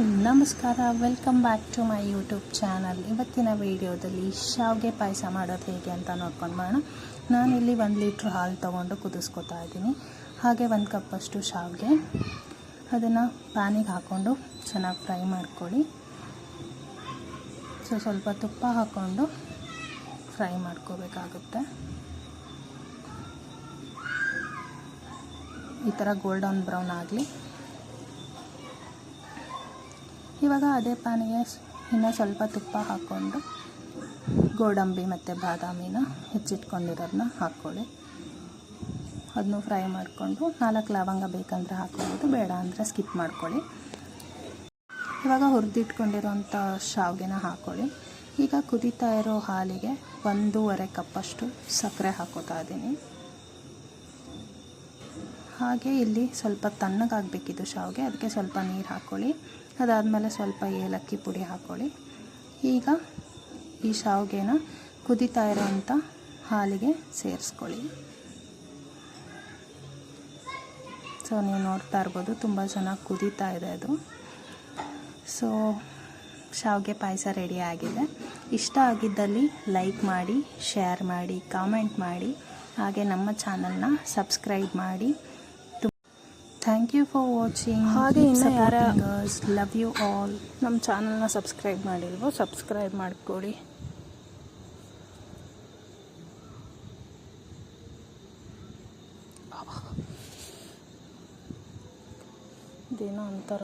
ನಮಸ್ಕಾರ welcome back to my YouTube channel ಇವತ್ತಿನ ವಿಡಿಯೋದಲ್ಲಿ ಶಾವಿಗೆ ಪಾಯಸ ಮಾಡೋದು ಹೇಗೆ ಅಂತ ನೋಡ್ಕೊಂಡು ಮಾಡೋಣ ನಾನಿಲ್ಲಿ ಒಂದು ಲೀಟ್ರ್ ಹಾಲು ತೊಗೊಂಡು ಕುದಿಸ್ಕೊತಾ ಇದ್ದೀನಿ. ಹಾಗೆ ಒಂದು ಕಪ್ಪಷ್ಟು ಶಾವಿಗೆ. ಅದನ್ನು ಪ್ಯಾನಿಗೆ ಹಾಕ್ಕೊಂಡು ಚೆನ್ನಾಗಿ ಫ್ರೈ ಮಾಡ್ಕೊಳ್ಳಿ. ಸೊ ಸ್ವಲ್ಪ ತುಪ್ಪ ಹಾಕ್ಕೊಂಡು ಫ್ರೈ ಮಾಡ್ಕೋಬೇಕಾಗುತ್ತೆ. ಈ ಥರ ಗೋಲ್ಡನ್ ಬ್ರೌನ್ ಆಗಲಿ. ಇವಾಗ ಅದೇ ಪ್ಯಾನಿಗೆ ಇನ್ನೂ ಸ್ವಲ್ಪ ತುಪ್ಪ ಹಾಕ್ಕೊಂಡು ಗೋಡಂಬಿ ಮತ್ತು ಬಾದಾಮಿನ ಹೆಚ್ಚಿಟ್ಕೊಂಡಿರೋದನ್ನ ಹಾಕ್ಕೊಳ್ಳಿ. ಅದನ್ನು ಫ್ರೈ ಮಾಡಿಕೊಂಡು ನಾಲ್ಕು ಲವಂಗ ಬೇಕಂದರೆ ಹಾಕ್ಕೊಬೋದು ಬೇಡ ಅಂದರೆ ಸ್ಕಿಪ್ ಮಾಡ್ಕೊಳ್ಳಿ. ಇವಾಗ ಹುರಿದಿಟ್ಕೊಂಡಿರೋಂಥ ಶಾವಿಗೆನ ಹಾಕ್ಕೊಳ್ಳಿ. ಈಗ ಕುದೀತಾ ಇರೋ ಹಾಲಿಗೆ ಒಂದೂವರೆ ಕಪ್ಪಷ್ಟು ಸಕ್ಕರೆ ಹಾಕೋತಾ ಇದ್ದೀನಿ. ಹಾಗೆ ಇಲ್ಲಿ ಸ್ವಲ್ಪ ತಣ್ಣಗಾಗಬೇಕಿದ್ದು ಶಾವಿಗೆ, ಅದಕ್ಕೆ ಸ್ವಲ್ಪ ನೀರು ಹಾಕ್ಕೊಳ್ಳಿ ಅದಾದಮೇಲೆ ಸ್ವಲ್ಪ ಏಲಕ್ಕಿ ಪುಡಿ ಹಾಕ್ಕೊಳ್ಳಿ ಈಗ ಈ ಶಾವಿಗೆನ ಕುದೀತಾ ಇರೋವಂಥ ಹಾಲಿಗೆ ಸೇರಿಸ್ಕೊಳ್ಳಿ. ಸೊ ನೀವು ನೋಡ್ತಾ ಇರ್ಬೋದು, ತುಂಬ ಚೆನ್ನಾಗಿ ಕುದೀತಾ ಇದೆ ಅದು. ಸೊ ಶಾವಿಗೆ ಪಾಯಸ ರೆಡಿ ಆಗಿದೆ. ಇಷ್ಟ ಆಗಿದ್ದಲ್ಲಿ ಲೈಕ್ ಮಾಡಿ ಶೇರ್ ಮಾಡಿ ಕಾಮೆಂಟ್ ಮಾಡಿ. ಹಾಗೆ ನಮ್ಮ ಚಾನಲ್ನ ಸಬ್ಸ್ಕ್ರೈಬ್ ಮಾಡಿ. ಥ್ಯಾಂಕ್ ಯು ಫಾರ್ ವಾಚಿಂಗ್ ಹಾಗೆ ಇನ್ನು ಯಾರ ಲವ್ ಯು ಆಲ್ ನಮ್ಮ ಚಾನಲ್ನ ಸಬ್ಸ್ಕ್ರೈಬ್ ಮಾಡಿಲ್ವೋ ಸಬ್ಸ್ಕ್ರೈಬ್ ಮಾಡ್ಕೊಳ್ಳಿ. ಏನೋ ಅಂತಾರೆ